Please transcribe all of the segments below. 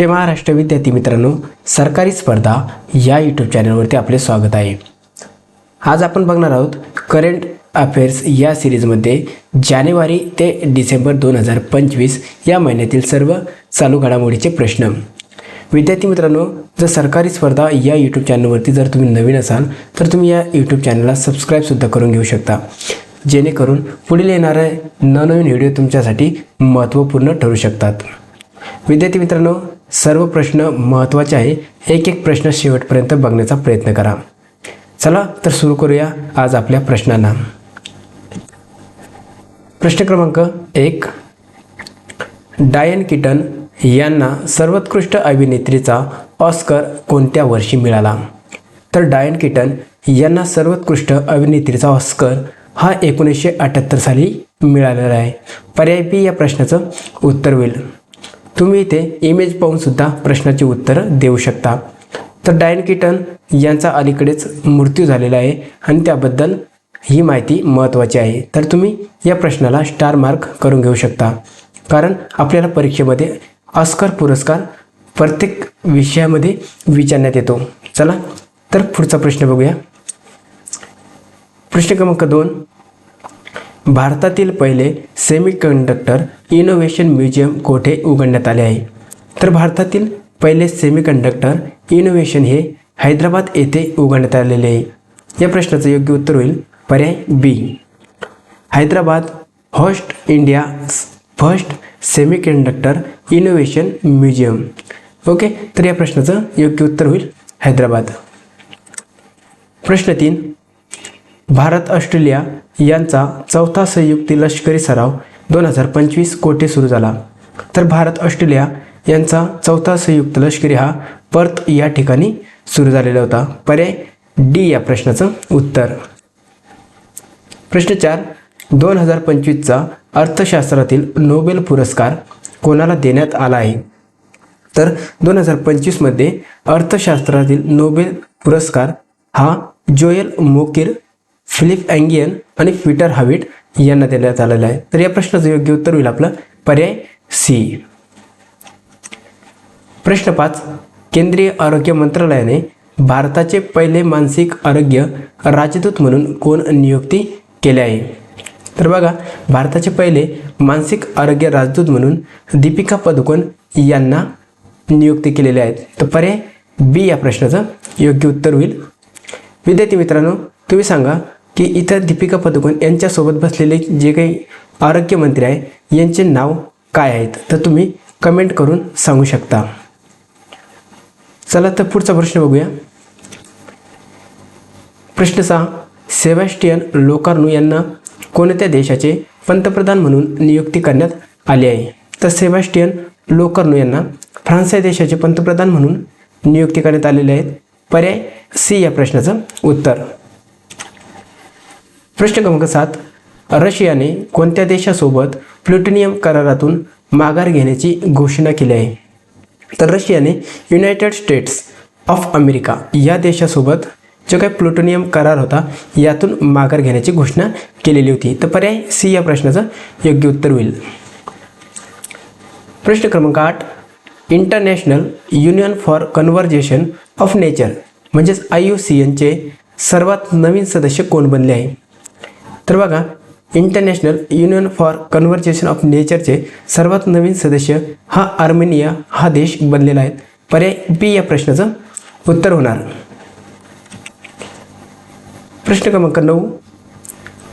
जय महाराष्ट्र विद्यार्थी मित्रांनो सरकारी स्पर्धा या यूट्यूब चॅनलवरती आपले स्वागत आहे. आज आपण बघणार आहोत करंट अफेअर्स या सिरीजमध्ये जानेवारी ते डिसेंबर दोन हजार पंचवीस या महिन्यातील सर्व चालू घडामोडीचे प्रश्न. विद्यार्थी मित्रांनो जर सरकारी स्पर्धा या यूट्यूब चॅनलवरती जर तुम्ही नवीन असाल तर तुम्ही या यूट्यूब चॅनलला सबस्क्राईबसुद्धा करून घेऊ शकता. जेणेकरून पुढील येणारे नवनवीन व्हिडिओ तुमच्यासाठी महत्त्वपूर्ण ठरू शकतात. विद्यार्थी मित्रांनो सर्व प्रश्न महत्त्वाचे आहे. एक एक प्रश्न शेवटपर्यंत बघण्याचा प्रयत्न करा. चला तर सुरू करूया आज आपल्या प्रश्नांना. प्रश्न क्रमांक एक. डायन किटन यांना सर्वोत्कृष्ट अभिनेत्रीचा ऑस्कर कोणत्या वर्षी मिळाला? तर डायन किटन यांना सर्वोत्कृष्ट अभिनेत्रीचा ऑस्कर हा एकोणीसशे अठ्ठ्याहत्तर साली मिळालेला आहे. पर्याय पी या प्रश्नाचं उत्तर होईल. तुम्ही इथे इमेज पाहून सुद्धा प्रश्नाचे उत्तर देऊ शकता. तर डायन किटन यांचा अलीकडेच मृत्यू झालेला आहे आणि त्याबद्दल ही माहिती महत्त्वाची आहे. तर तुम्ही या प्रश्नाला स्टार मार्क करून घेऊ शकता. कारण आपल्याला परीक्षेमध्ये ऑस्कर पुरस्कार प्रत्येक विषयामध्ये विचारण्यात येतो. चला तर पुढचा प्रश्न बघूया. प्रश्न क्रमांक दोन. भारतातील पहिले सेमीकंडक्टर इनोव्हेशन म्युझियम कोठे उघडण्यात आले आहे? तर भारतातील पहिले सेमीकंडक्टर इनोव्हेशन हे हैदराबाद येथे उघडण्यात आलेले आहे. या प्रश्नाचं योग्य उत्तर होईल पर्याय B Hyderabad host India first semiconductor innovation museum okay तर या प्रश्नाचं योग्य उत्तर होईल हैदराबाद. प्रश्न तीन. भारत ऑस्ट्रेलिया यांचा चौथा संयुक्ती लष्करी सराव दोन हजार पंचवीस कोठे सुरू झाला? तर भारत ऑस्ट्रेलिया यांचा चौथा संयुक्त लष्करी हा पर्थ या ठिकाणी सुरू झालेला होता. पर्याय डी या प्रश्नाचं उत्तर. प्रश्न चार. दोन हजार पंचवीसचा अर्थशास्त्रातील नोबेल पुरस्कार कोणाला देण्यात आला आहे? तर दोन हजार पंचवीसमध्ये अर्थशास्त्रातील नोबेल पुरस्कार हा जोएल मोकिर फिलिप अँगियन आणि पीटर हाविट यांना देण्यात आलेलं आहे. तर या प्रश्नाचं योग्य उत्तर होईल आपलं पर्याय सी प्रश्न पाच. केंद्रीय आरोग्य मंत्रालयाने भारताचे पहिले मानसिक आरोग्य राजदूत म्हणून कोण नियुक्ती केले आहे? तर बघा भारताचे पहिले मानसिक आरोग्य राजदूत म्हणून दीपिका पदुकोण यांना नियुक्ती केलेल्या आहेत तर पर्याय बी या प्रश्नाचं योग्य उत्तर होईल. विद्यार्थी मित्रांनो तुम्ही सांगा की इथं दीपिका पदुकोण यांच्यासोबत बसलेले जे काही आरोग्यमंत्री आहे यांचे नाव काय आहेत? तर तुम्ही कमेंट करून सांगू शकता. चला तर पुढचा प्रश्न बघूया. प्रश्न सहा सेबॅस्टियन लोकार्नू यांना कोणत्या देशाचे पंतप्रधान म्हणून नियुक्ती करण्यात आली आहे? तर सेबॅस्टियन लोकार्नू यांना फ्रान्स या देशाचे पंतप्रधान म्हणून नियुक्ती करण्यात आलेले आहेत. पर्याय सी या प्रश्नाचं उत्तर. प्रश्न क्रमांक सात रशियाने कोणत्या देशासोबत प्लुटोनियम करारातून माघार घेण्याची घोषणा केली आहे? तर रशियाने युनायटेड स्टेट्स ऑफ अमेरिका या देशासोबत जो काही प्लुटोनियम करार होता यातून माघार घेण्याची घोषणा केलेली होती. तर पर्याय सी या प्रश्नाचं योग्य उत्तर होईल. प्रश्न क्रमांक आठ international union for conversation of nature म्हणजेच आय यू सी एनचे सर्वात नवीन सदस्य कोण बनले आहे? तर बघा international union for conversation of नेचरचे सर्वात नवीन सदस्य हा आर्मेनिया हा देश बनलेला आहे. पर्याय बी या प्रश्नाचं उत्तर होणार. प्रश्न क्रमांक नऊ.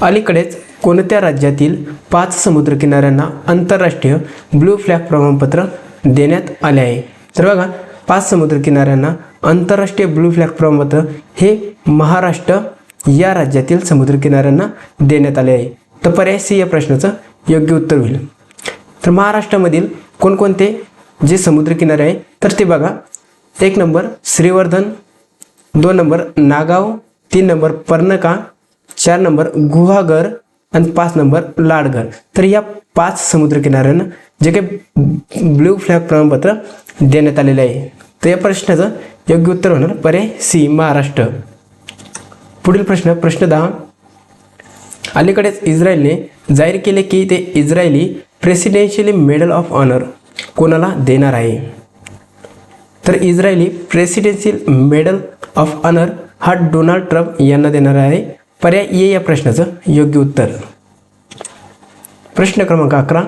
अलीकडेच कोणत्या राज्यातील पाच समुद्रकिनाऱ्यांना आंतरराष्ट्रीय ब्लू फ्लॅग प्रमाणपत्र देण्यात आले आहे? तर बघा पाच समुद्रकिनाऱ्यांना आंतरराष्ट्रीय ब्लू फ्लॅग प्रमाणपत्र हे महाराष्ट्र या राज्यातील समुद्रकिनाऱ्यांना देण्यात आले आहे. तर पर्याय सी या प्रश्नाचं योग्य उत्तर होईल. तर महाराष्ट्रामधील कोणकोणते जे समुद्रकिनारे आहे तर ते बघा. एक नंबर श्रीवर्धन दोन नंबर नागाव तीन नंबर पर्णका चार नंबर गुहागर आणि पाच नंबर लाडघर तर या पाच समुद्रकिनाऱ्यांना जे काही ब्ल्यू फ्लॅग प्रमाणपत्र देण्यात आलेले आहे. तर या प्रश्नाचं योग्य उत्तर होणार पर्याय सी महाराष्ट्र. पुढील प्रश्न प्रश्न दहा. अलीकडेच इस्रायलने जाहीर केले की ते Israeli presidentially medal of honour कोणाला देणार आहे? तर Israeli presidential medal of honour हा डोनाल्ड ट्रम्प यांना देणार आहे. पर्याय ए या प्रश्नाचं योग्य उत्तर. प्रश्न क्रमांक अकरा.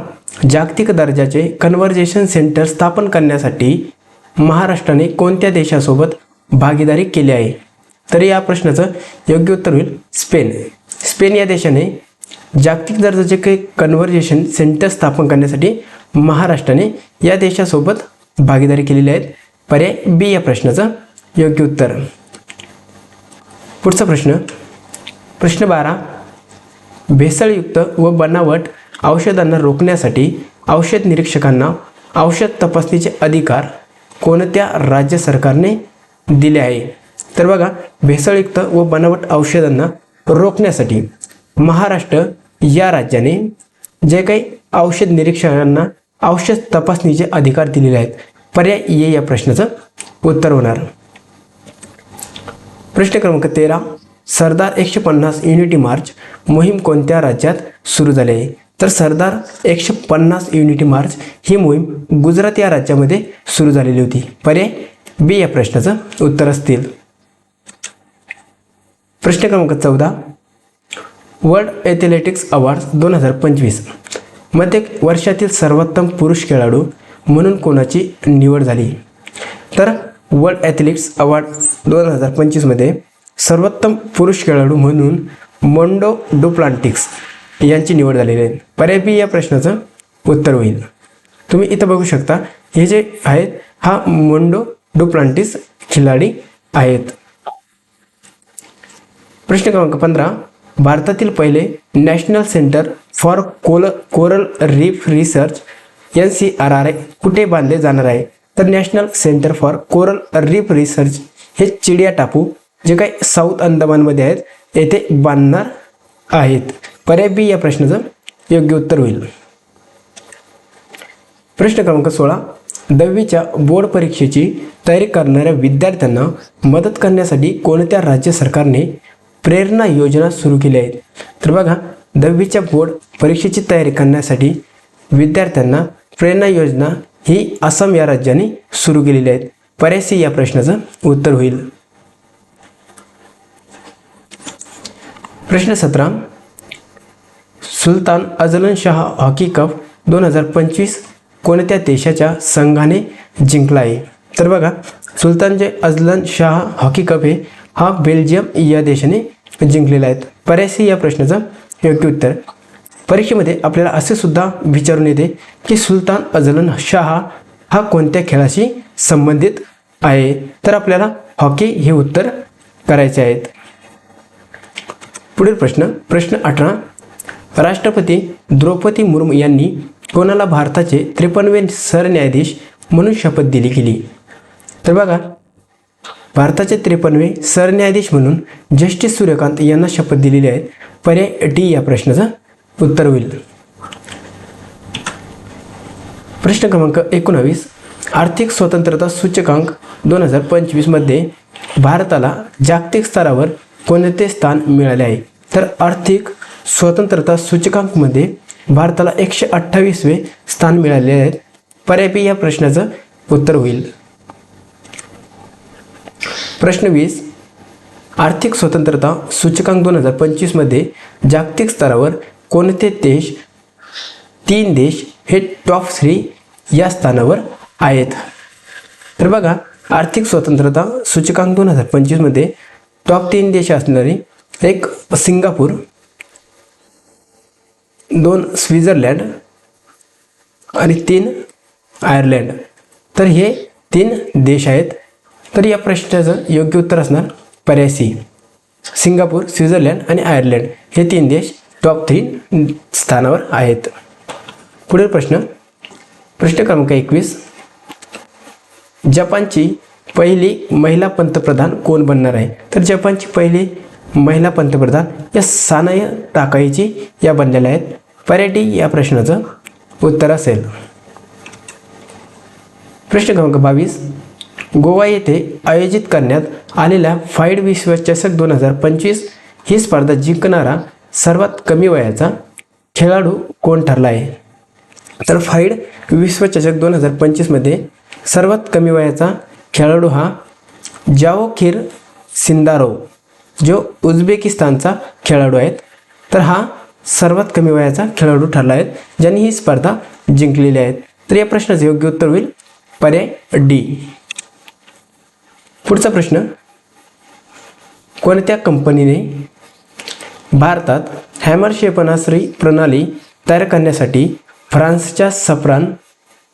जागतिक दर्जाचे कन्व्हर्जेशन सेंटर स्थापन करण्यासाठी महाराष्ट्राने कोणत्या देशासोबत भागीदारी केली आहे? तर या प्रश्नाचं योग्य उत्तर होईल स्पेन. स्पेन या देशाने जागतिक दर्जाचे काही कन्व्हर्जेशन सेंटर स्थापन करण्यासाठी महाराष्ट्राने या देशासोबत भागीदारी केलेली आहेत. पर्याय बी या प्रश्नाचं योग्य उत्तर. पुढचा प्रश्न. प्रश्न बारा. भेसळयुक्त व बनावट औषधांना रोखण्यासाठी औषध निरीक्षकांना औषध तपासणीचे अधिकार कोणत्या राज्य सरकारने दिले आहे? तर बघा भेसळयुक्त व बनावट औषधांना रोखण्यासाठी महाराष्ट्र या राज्याने जे काही औषध निरीक्षकांना औषध तपासणीचे अधिकार दिलेले आहेत पर्याय ये या प्रश्नाचं उत्तर होणार. प्रश्न क्रमांक तेरा सरदार एकशे पन्नास युनिटी मार्च मोहीम कोणत्या राज्यात सुरू झाली आहे? तर सरदार एकशे पन्नास युनिटी मार्च ही मोहीम गुजरात या राज्यामध्ये सुरू झालेली होती. पर्याय बी या प्रश्नाचं उत्तर असतील. प्रश्न क्रमांक चौदा. वर्ल्ड ॲथलेटिक्स अवॉर्ड्स दोन हजार पंचवीस. मध्ये वर्षातील सर्वोत्तम पुरुष खेळाडू म्हणून कोणाची निवड झाली? तर वर्ल्ड ॲथलेटिक्स अवॉर्ड दोन हजार पंचवीसमध्ये सर्वोत्तम पुरुष खेळाडू म्हणून मोंडो डुप्लांटिक्स यांची निवड झालेली आहे. पर्याय बी या प्रश्नाचं उत्तर होईल. तुम्ही इथं बघू शकता हे जे आहेत हा मोंडो डुप्लांटिस खिलाडी आहेत. प्रश्न क्रमांक पंधरा. भारतातील पहिले national centre for coal coral reef research N C R R कुठे बांधले जाणार आहे? तर national centre for coral reef research हे चिडिया टापू जे काही साऊथ अंदमानमध्ये आहेत येथे बांधणार आहेत. पर्याय बी या प्रश्नाचं योग्य उत्तर होईल. प्रश्न क्रमांक सोळा. दहावीच्या बोर्ड परीक्षेची तयारी करणाऱ्या विद्यार्थ्यांना मदत करण्यासाठी कोणत्या राज्य सरकारने प्रेरणा योजना सुरू केल्या आहेत. तर बघा दहावीच्या बोर्ड परीक्षेची तयारी करण्यासाठी विद्यार्थ्यांना प्रेरणा योजना ही आसाम या राज्याने सुरू केलेली आहेत. पर्यायसी या प्रश्नाचं उत्तर होईल. प्रश्न सतरा. Sultan Azlan Shah hockey cup दोन हजार पंचवीस कोणत्या देशाच्या संघाने जिंकला आहे? तर बघा सुलतान जे अजलन शाह हॉकी कप हे हा बेल्जियम या देशाने जिंकलेला आहे. पर्यायसी या प्रश्नाचं योग्य उत्तर. परीक्षेमध्ये आपल्याला असे सुद्धा विचारून येते की सुलतान अजलन शाह हा कोणत्या खेळाशी संबंधित आहे? तर आपल्याला हॉकी हे उत्तर करायचे आहेत. पुढील प्रश्न प्रश्न अठरा. राष्ट्रपती द्रौपदी मुर्मू यांनी कोणाला भारताचे त्रेपन्नवे सरन्यायाधीश म्हणून शपथ दिली गेली? तर बघा भारताचे त्रेपन्नवे सरन्यायाधीश म्हणून जस्टिस सूर्यकांत यांना शपथ दिलेली आहे. पर्याय डी या प्रश्नाचं उत्तर होईल. प्रश्न क्रमांक एकोणावीस. आर्थिक स्वतंत्रता सूचकांक दोन हजार पंचवीसमध्ये भारताला जागतिक स्तरावर कोणते स्थान मिळाले आहे? तर आर्थिक स्वतंत्रता सूचकांकमध्ये भारताला एकशे अठ्ठावीसवे स्थान मिळाले आहेत पर्याय बी या प्रश्नाचं उत्तर होईल. प्रश्न वीस. आर्थिक स्वतंत्रता सूचकांक दोन हजार पंचवीसमध्ये जागतिक स्तरावर कोणते देश तीन देश हे टॉप थ्री या स्थानावर आहेत? तर बघा आर्थिक स्वतंत्रता सूचकांक दोन हजार पंचवीसमध्ये टॉप तीन देश असणारे एक सिंगापूर दोन स्वित्झर्लंड आणि तीन आयर्लंड. तर हे तीन देश आहेत. तर या प्रश्नाचं योग्य उत्तर असणार पर्याय सी. सिंगापूर स्वित्झर्लंड आणि आयर्लंड हे तीन देश टॉप थ्री स्थानावर आहेत. पुढील प्रश्न. प्रश्न क्रमांक एकवीस. जपानची पहिली महिला पंतप्रधान कोण बनणार आहे? तर जपानची पहिली महिला पंतप्रधान या सानाय टाकाईची या बनलेल्या आहेत. पर्यटी या प्रश्नाचं उत्तर असेल. प्रश्न क्रमांक बावीस. गोवा येथे आयोजित करण्यात आलेल्या फाईड विश्वचषक दोन हजार पंचवीस ही स्पर्धा जिंकणारा सर्वात कमी वयाचा खेळाडू कोण ठरला आहे? तर फाईड विश्वचषक दोन हजार पंचवीसमध्ये सर्वात कमी वयाचा खेळाडू हा जावोखीर सिंदारोव जो उझबेकिस्तानचा खेळाडू आहेत. तर हा सर्वात कमी वयाचा खेळाडू ठरला आहे. ज्यांनी ही स्पर्धा जिंकलेली आहेत तर या प्रश्नाचं योग्य उत्तर होईल पर्याय डी. पुढचा प्रश्न. कोणत्या कंपनीने भारतात हॅमर क्षेपणास्त्री प्रणाली तयार करण्यासाठी फ्रान्सच्या सफ्रान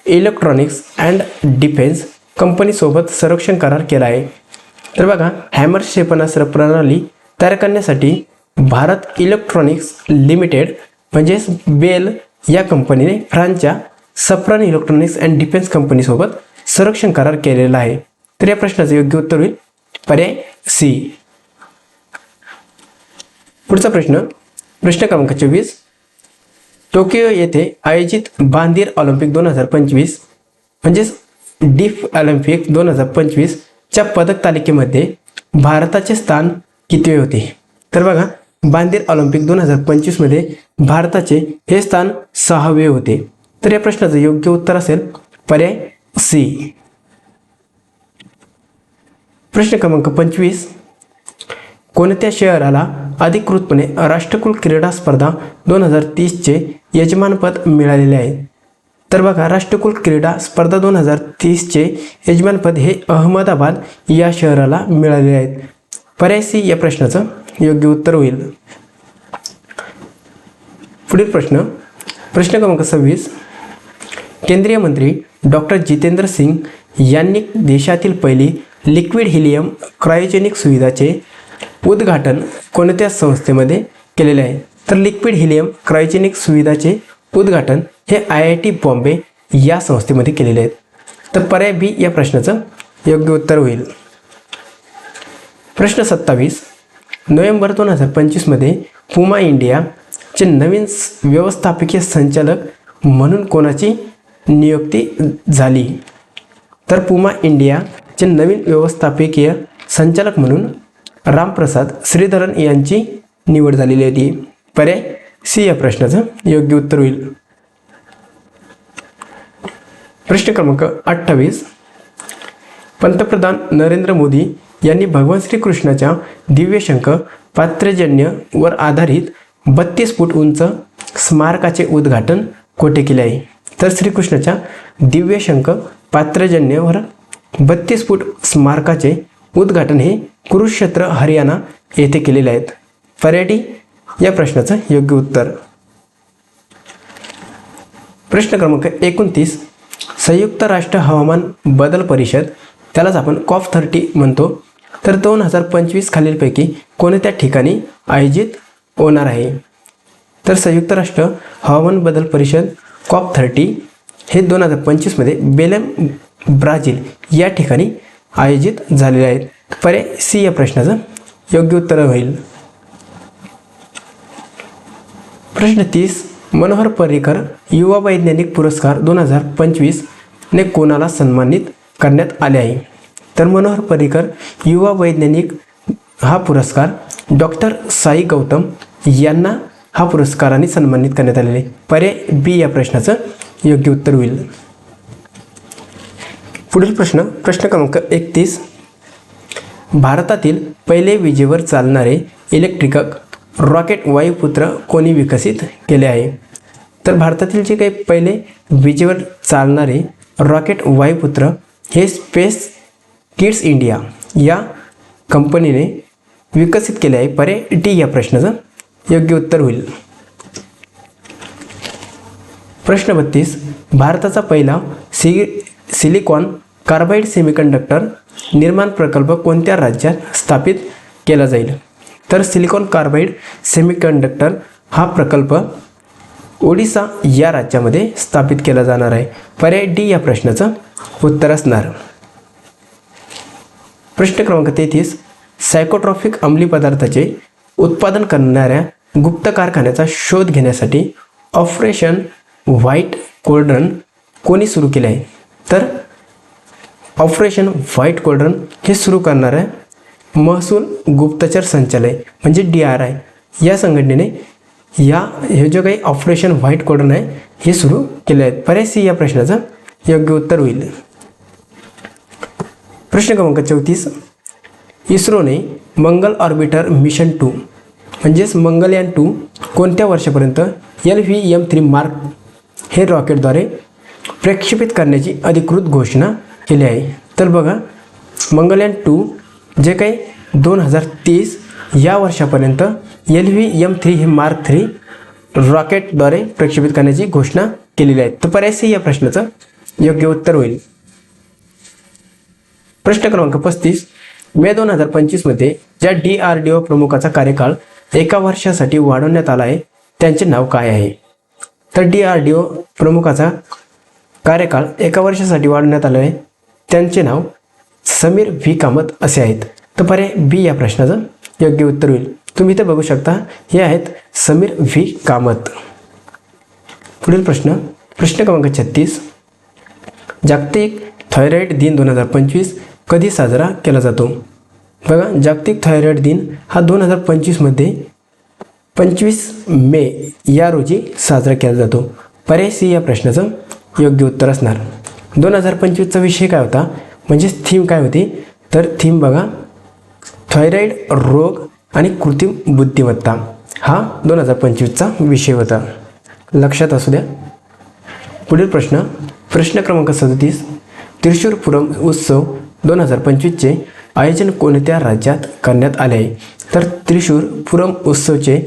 इलेक्ट्रॉनिक्स अँड डिफेन्स कंपनीसोबत संरक्षण करार केला आहे? तर बघा हॅमर क्षेपणास्त्र प्रणाली तयार करण्यासाठी भारत इलेक्ट्रॉनिक्स लिमिटेड म्हणजेच बेल या कंपनीने फ्रान्सच्या सफ्रान इलेक्ट्रॉनिक्स अँड डिफेन्स कंपनीसोबत संरक्षण करार केलेला आहे. तर या प्रश्नाचं योग्य उत्तर होईल पर्याय सी पुढचा प्रश्न प्रश्न क्रमांक चोवीस. टोकियो येथे आयोजित बांदीर ऑलिम्पिक दोन हजार पंचवीस म्हणजेच डीफ ऑलिम्पिक दोन हजार पंचवीसच्या पदक तालिकेमध्ये भारताचे स्थान कितवे होते? तर बघा बांदीर ऑलिम्पिक दोन हजार पंचवीसमध्ये भारताचे हे स्थान सहावे होते. तर या प्रश्नाचं योग्य उत्तर असेल पर्याय सी प्रश्न क्रमांक पंचवीस. कोणत्या शहराला अधिकृतपणे राष्ट्रकुल क्रीडा स्पर्धा दोन हजार तीसचे यजमानपद मिळालेले आहे? तर बघा राष्ट्रकुल क्रीडा स्पर्धा दोन हजार तीसचे यजमानपद हे अहमदाबाद या शहराला मिळालेले आहेत. पर्याय सी या प्रश्नाचं योग्य उत्तर होईल. पुढील प्रश्न. प्रश्न क्रमांक सव्वीस. केंद्रीय मंत्री डॉक्टर जितेंद्र सिंग यांनी देशातील पहिली लिक्विड हिलियम क्रायोजेनिक सुविधाचे उद्घाटन कोणत्या संस्थेमध्ये केलेले आहे? तर लिक्विड हिलियम क्रायोजेनिक सुविधाचे उद्घाटन हे आय आय टी बॉम्बे या संस्थेमध्ये केलेले आहेत. तर पर्याय बी या प्रश्नाचं योग्य उत्तर होईल. प्रश्न सत्तावीस. नोव्हेंबर दोन हजार पंचवीसमध्ये पुमा इंडियाचे नवीन व्यवस्थापकीय संचालक म्हणून कोणाची नियुक्ती झाली? तर पुमा इंडिया चे नवीन व्यवस्थापकीय संचालक म्हणून रामप्रसाद श्रीधरन यांची निवड झालेली होती. पर्याय सी या प्रश्नाचं योग्य उत्तर होईल. प्रश्न क्रमांक अठ्ठावीस. पंतप्रधान नरेंद्र मोदी यांनी भगवान श्रीकृष्णाच्या दिव्यशंख पात्रजन्यवर आधारित बत्तीस फूट उंच स्मारकाचे उद्घाटन कोठे केले आहे? तर श्रीकृष्णाच्या दिव्यशंख पात्रजन्यवर बत्तीस फूट स्मारकाचे उद्घाटन हे कुरुक्षेत्र हरियाणा येथे केलेले आहेत. पर्याटी या प्रश्नाचं योग्य उत्तर. प्रश्न क्रमांक एकोणतीस. संयुक्त राष्ट्र हवामान बदल परिषद त्यालाच आपण कॉफ थर्टी म्हणतो. तर दोन हजार पंचवीस खालीलपैकी कोणत्या ठिकाणी आयोजित होणार आहे? तर संयुक्त राष्ट्र हवामान बदल परिषद कॉप थर्टी हे दोन हजार पंचवीसमध्ये बेलम ब्राझील या ठिकाणी आयोजित झालेले आहेत. पर्याय सी या प्रश्नाचं योग्य उत्तर होईल. प्रश्न तीस मनोहर पर्रिकर युवा वैज्ञानिक पुरस्कार दोन हजार पंचवीसने कोणाला सन्मानित करण्यात आले आहे? तर मनोहर पर्रिकर युवा वैज्ञानिक हा पुरस्कार डॉक्टर साई गौतम यांना हा पुरस्काराने सन्मानित करण्यात आलेला आहे. पर्याय बी या प्रश्नाचं योग्य उत्तर होईल. पुढील प्रश्न प्रश्न क्रमांक एकतीस. भारतातील पहिले विजेवर चालणारे इलेक्ट्रिक रॉकेट वायुपुत्र कोणी विकसित केले आहे? तर भारतातील जे काही पहिले विजेवर चालणारे रॉकेट वायुपुत्र हे स्पेस किड्स इंडिया या कंपनीने विकसित केले आहे. परे टी या प्रश्नाचं योग्य उत्तर होईल. प्रश्न बत्तीस. भारताचा पहिला सि सिलिकॉन कार्बाईड सेमीकंडक्टर निर्माण प्रकल्प कोणत्या राज्यात स्थापित केला जाईल? तर सिलिकॉन कार्बाईड सेमीकंडक्टर हा प्रकल्प ओडिसा या राज्यामध्ये स्थापित केला जाणार आहे. पर्याय डी या प्रश्नाचं उत्तर असणार. प्रश्न क्रमांक तेहतीस. सायकोट्रॉफिक अंमली पदार्थाचे उत्पादन करणाऱ्या गुप्त कारखान्याचा शोध घेण्यासाठी ऑपरेशन व्हाईट कोल्ड्रन कोणी सुरू केले आहे? तर ऑपरेशन व्हाईट कोल्ड्रन हे सुरू करणार आहे. महसूल गुप्तचर संचालय म्हणजे डी आर आय या संघटनेने या हे जे काही ऑपरेशन व्हाईट कोल्ड्रन आहे हे सुरू केले आहेत. पर्याय या प्रश्नाचं योग्य उत्तर होईल. प्रश्न क्रमांक चौतीस. इस्रोने मंगल ऑर्बिटर मिशन टू म्हणजेच मंगलयान टू कोणत्या वर्षापर्यंत L V M three mark हे रॉकेटद्वारे प्रक्षेपित करण्याची अधिकृत घोषणा केली आहे. तर बघा मंगलयान टू जे काही दोन हजार तीस या वर्षापर्यंत एल व्ही एम थ्री हे मार्क थ्री रॉकेटद्वारे प्रक्षेपित करण्याची घोषणा केलेली आहे. तर पर्याय सी या प्रश्नाचं योग्य उत्तर होईल. प्रश्न क्रमांक पस्तीस मे दोन हजार पंचवीसमध्ये ज्या डी आर डी ओ प्रमुखाचा कार्यकाळ एका वर्षासाठी वाढवण्यात आला आहे त्यांचे नाव काय आहे? तर डी आर डी ओ प्रमुखाचा कार्यकाळ एका वर्षासाठी वाढवण्यात आला आहे त्यांचे नाव समीर व्ही. कामत असे आहेत. तर पर्याय बी या प्रश्नाचं योग्य उत्तर होईल. तुम्ही ते बघू शकता हे आहेत समीर व्ही. कामत. पुढील प्रश्न प्रश्न क्रमांक छत्तीस. जागतिक थायरॉईड दिन दोन हजार पंचवीस कधी साजरा केला जातो? बघा जागतिक थायरॉईड दिन हा दोन हजार पंचवीसमध्ये पंचवीस मे या रोजी साजरा केला जातो. पर्याय सी या प्रश्नाचं योग्य उत्तर असणार. दोन हजार पंचवीसचा विषय काय होता? म्हणजेच थीम काय होती? तर थीम बघा थायरॉईड रोग आणि कृत्रिम बुद्धिमत्ता. हा दोन हजार पंचवीसचा विषय होता. लक्षात असू द्या. पुढील प्रश्न प्रश्न क्रमांक सदतीस त्रिशूरपुरम उत्सव दोन हजार पंचवीसचे आयोजन कोणत्या राज्यात करण्यात आले आहे? तर त्रिशूरपुरम उत्सवचे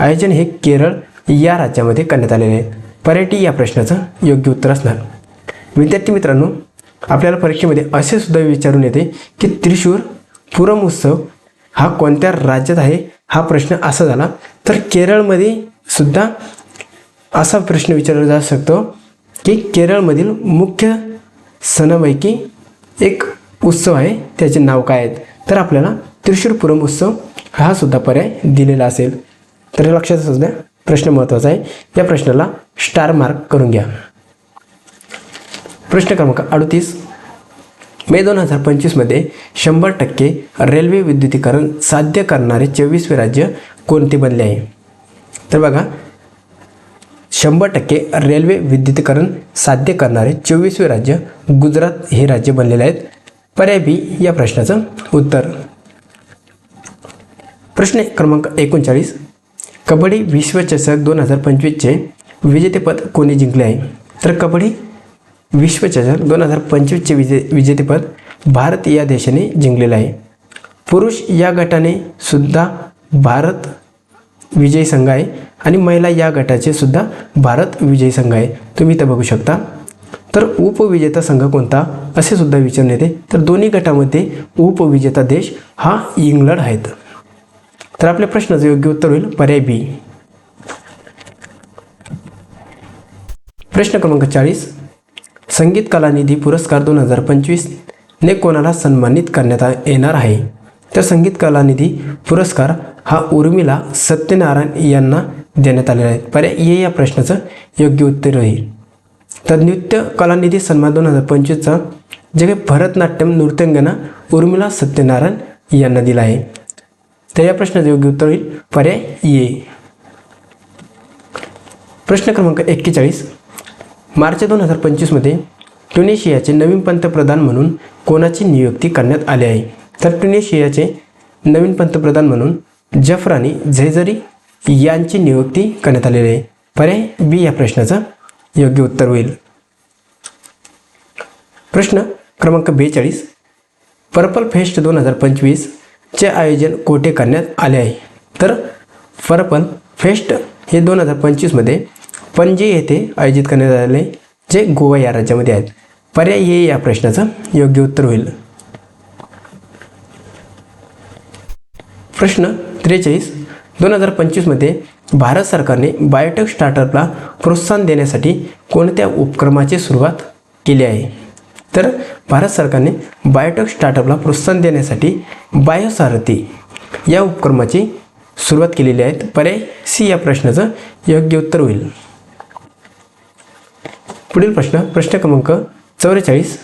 आयोजन हे केरळ या राज्यामध्ये करण्यात आलेले आहे. पर्यटी या प्रश्नाचं योग्य उत्तर असणार. विद्यार्थी मित्रांनो आपल्याला परीक्षेमध्ये असे सुद्धा विचारून येते की त्रिशूर पुरम उत्सव हा कोणत्या राज्यात आहे? हा प्रश्न असा झाला. तर केरळमध्ये सुद्धा असा प्रश्न विचारला जाऊ शकतो की केरळमधील मुख्य सणापैकी एक उत्सव आहे. त्याचे नाव काय आहेत? तर आपल्याला त्रिशूरपुरम उत्सव हा सुद्धा पर्याय दिलेला असेल. तर लक्षात असू द्या प्रश्न महत्त्वाचा आहे. या प्रश्नाला स्टार मार्क करून घ्या. प्रश्न क्रमांक अडतीस. मे दोन हजार पंचवीसमध्ये शंभर टक्के रेल्वे विद्युतीकरण साध्य करणारे चोवीसवे राज्य कोणते बनले आहे? तर बघा शंभर टक्के रेल्वे विद्युतीकरण साध्य करणारे चोवीसवे राज्य गुजरात हे राज्य बनलेले आहेत. पर्याय बी या प्रश्नाचं उत्तर. प्रश्न क्रमांक एकोणचाळीस. कबड्डी विश्वचषक दोन हजार पंचवीसचे विजेतेपद कोणी जिंकले आहे? तर कबड्डी विश्वचषक दोन हजार पंचवीसचे विजे विजेतेपद भारत या देशाने जिंकलेलं आहे. पुरुष या गटाने सुद्धा भारत विजयी संघ आहे आणि महिला या गटाचे सुद्धा भारत विजयी संघ आहे. तुम्ही इथं बघू शकता. तर उपविजेता संघ कोणता? असे सुद्धा विचारण्यात येते. तर दोन्ही गटामध्ये उपविजेता देश हा इंग्लंड आहेत. तर आपल्या प्रश्नाचं योग्य उत्तर होईल पर्याय बी. प्रश्न क्रमांक चाळीस. संगीत कलानिधी पुरस्कार दोन हजार पंचवीस ने कोणाला सन्मानित करण्यात येणार आहे? तर संगीत कलानिधी पुरस्कार हा उर्मिला सत्यनारायण यांना देण्यात आलेला आहे. पर्याय ये या प्रश्नाचं योग्य उत्तर होईल तर नृत्य कलानिधी सन्मान दोन हजार पंचवीसचा जे काही भरतनाट्यम नृत्यांगना उर्मिला सत्यनारायण यांना दिला आहे. तर या प्रश्नाचं योग्य उत्तर होईल. पर्याय ए प्रश्न क्रमांक एक्केचाळीस. मार्च दोन हजार पंचवीसमध्ये ट्युनिशियाचे नवीन पंतप्रधान म्हणून कोणाची नियुक्ती करण्यात आली आहे? तर ट्युनिशियाचे नवीन पंतप्रधान म्हणून जफरानी झेझरी यांची नियुक्ती करण्यात आलेली आहे. पर्याय बी या प्रश्नाचं योग्य उत्तर होईल. प्रश्न क्रमांक बेचाळीस. पर्पल फेस्ट दोन हजार पंचवीसचे आयोजन कोठे करण्यात आले आहे? तर पर्पल फेस्ट हे दोन हजार पंचवीसमध्ये पणजी येथे आयोजित करण्यात आले जे गोवा या राज्यामध्ये आहेत पर्याय हे या प्रश्नाचं योग्य उत्तर होईल. प्रश्न त्रेचाळीस. दोन हजार पंचवीसमध्ये भारत सरकारने बायोटेक स्टार्टअपला प्रोत्साहन देण्यासाठी कोणत्या उपक्रमाची सुरुवात केली आहे? तर भारत सरकारने बायोटेक स्टार्टअपला प्रोत्साहन देण्यासाठी बायोसारथी या उपक्रमाची सुरुवात केलेली आहे. पर्याय सी या प्रश्नाचं योग्य उत्तर होईल. पुढील प्रश्न प्रश्न क्रमांक चौवेचाळीस.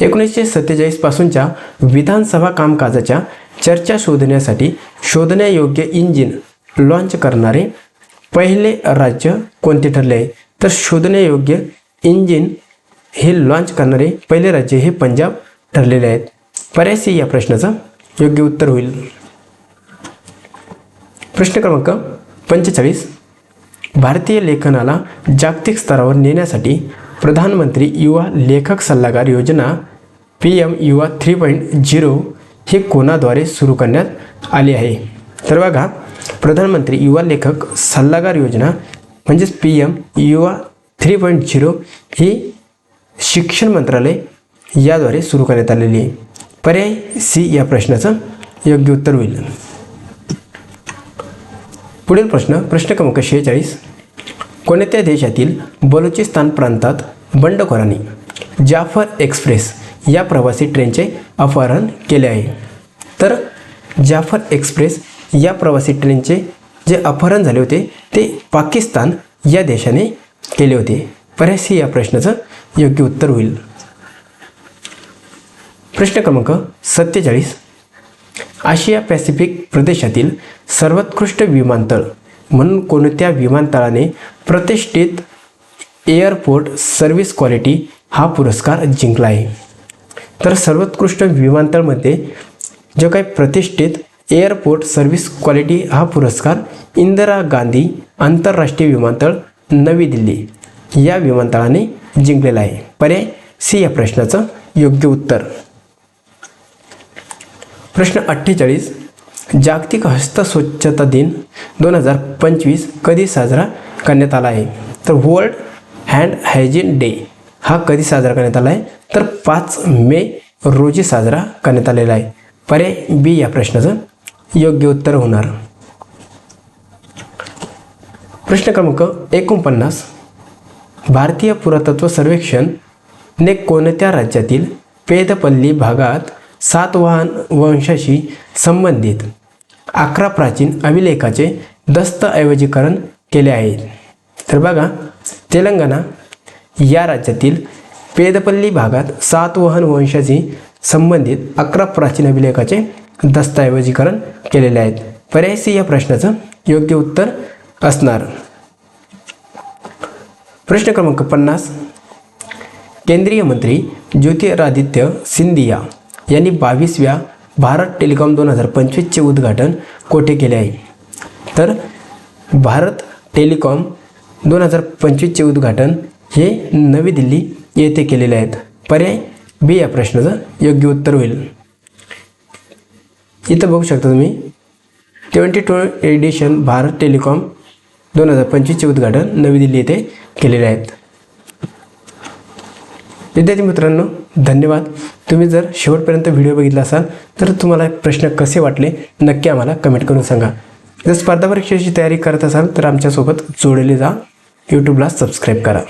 एकोणीसशे सत्तेचाळीसपासूनच्या विधानसभा कामकाजाच्या चर्चा शोधण्यासाठी शोधण्यायोग्य इंजिन लॉन्च करणारे पहिले राज्य कोणते ठरले? आहे तर शोधण्यायोग्य इंजिन हे लॉन्च करणारे पहिले राज्य हे पंजाब ठरलेले आहेत. पर्यायसी या प्रश्नाचं योग्य उत्तर होईल. प्रश्न क्रमांक पंचेचाळीस. भारतीय लेखनाला जागतिक स्तरावर नेण्यासाठी प्रधानमंत्री युवा लेखक सल्लागार योजना P M Yuva three point zero हे कोणाद्वारे सुरू करण्यात आली आहे? तर बघा प्रधानमंत्री युवा लेखक सल्लागार योजना म्हणजेच P M Yuva three point zero ही शिक्षण मंत्रालय याद्वारे सुरू करण्यात आलेली आहे. पर्याय सी या प्रश्नाचं योग्य उत्तर होईल. पुढील प्रश्न प्रश्न क्रमांक शेहेचाळीस. कोणत्या देशातील बलुचिस्तान प्रांतात बंडखोरांनी जाफर एक्सप्रेस या प्रवासी ट्रेनचे अपहरण केले आहे? तर जाफर एक्सप्रेस या प्रवासी ट्रेनचे जे अपहरण झाले होते ते पाकिस्तान या देशाने केले होते. बऱ्याच या प्रश्नाचं योग्य उत्तर होईल. प्रश्न क्रमांक सत्तेचाळीस. आशिया पॅसिफिक प्रदेशातील सर्वोत्कृष्ट विमानतळ म्हणून कोणत्या विमानतळाने प्रतिष्ठित एअरपोर्ट सर्व्हिस क्वालिटी हा पुरस्कार जिंकला आहे? तर सर्वोत्कृष्ट विमानतळमध्ये जो काही प्रतिष्ठित एअरपोर्ट सर्व्हिस क्वालिटी हा पुरस्कार इंदिरा गांधी आंतरराष्ट्रीय विमानतळ नवी दिल्ली या विमानतळाने जिंकलेला आहे. पर्याय सी या प्रश्नाचं योग्य उत्तर. प्रश्न अठ्ठेचाळीस. जागतिक हस्तस्वच्छता दिन दोन हजार पंचवीस कधी साजरा करण्यात आला आहे? तर वर्ल्ड हँड हायजीन डे हा कधी साजरा करण्यात आला आहे? तर पाच मे रोजी साजरा करण्यात आलेला आहे. पर्याय बी या प्रश्नाचं योग्य उत्तर होणार. प्रश्न क्रमांक एकोणपन्नास. भारतीय पुरातत्व सर्वेक्षण ने कोणत्या राज्यातील पेदपल्ली भागात सातवाहन वंशाशी संबंधित अकरा प्राचीन अभिलेखाचे दस्तऐवजीकरण केले आहे. तर बघा तेलंगणा या राज्यातील पेदपल्ली भागात सातवाहन वंशाशी संबंधित अकरा प्राचीन अभिलेखाचे दस्तऐवजीकरण केलेले आहेत. पर्याय सी या प्रश्नाचं योग्य उत्तर असणार. प्रश्न क्रमांक पन्नास. केंद्रीय मंत्री ज्योतिरादित्य सिंधिया यांनी बावीसव्या भारत टेलिकॉम दोन हजार पंचवीसचे उद्घाटन कोठे केले आहे? तर भारत टेलिकॉम दोन हजार पंचवीसचे उद्घाटन हे नवी दिल्ली येथे केलेले आहेत. पर्याय बी या प्रश्नाचं योग्य उत्तर होईल. इथं बघू शकता तुम्ही twenty two edition Bharat telecom दोन हजार पंचवीसचे उद्घाटन नवी दिल्ली येथे केलेले आहेत. विद्यार्थी मित्रांनो धन्यवाद. तुम्ही जर शेवटपर्यंत व्हिडिओ बघितला असाल तर तुम्हाला प्रश्न कसे वाटले नक्की आम्हाला कमेंट करून सांगा. जर स्पर्धा परीक्षेची तयारी करत असाल तर आमच्यासोबत जोडले जा यूट्यूबला सबस्क्राईब करा.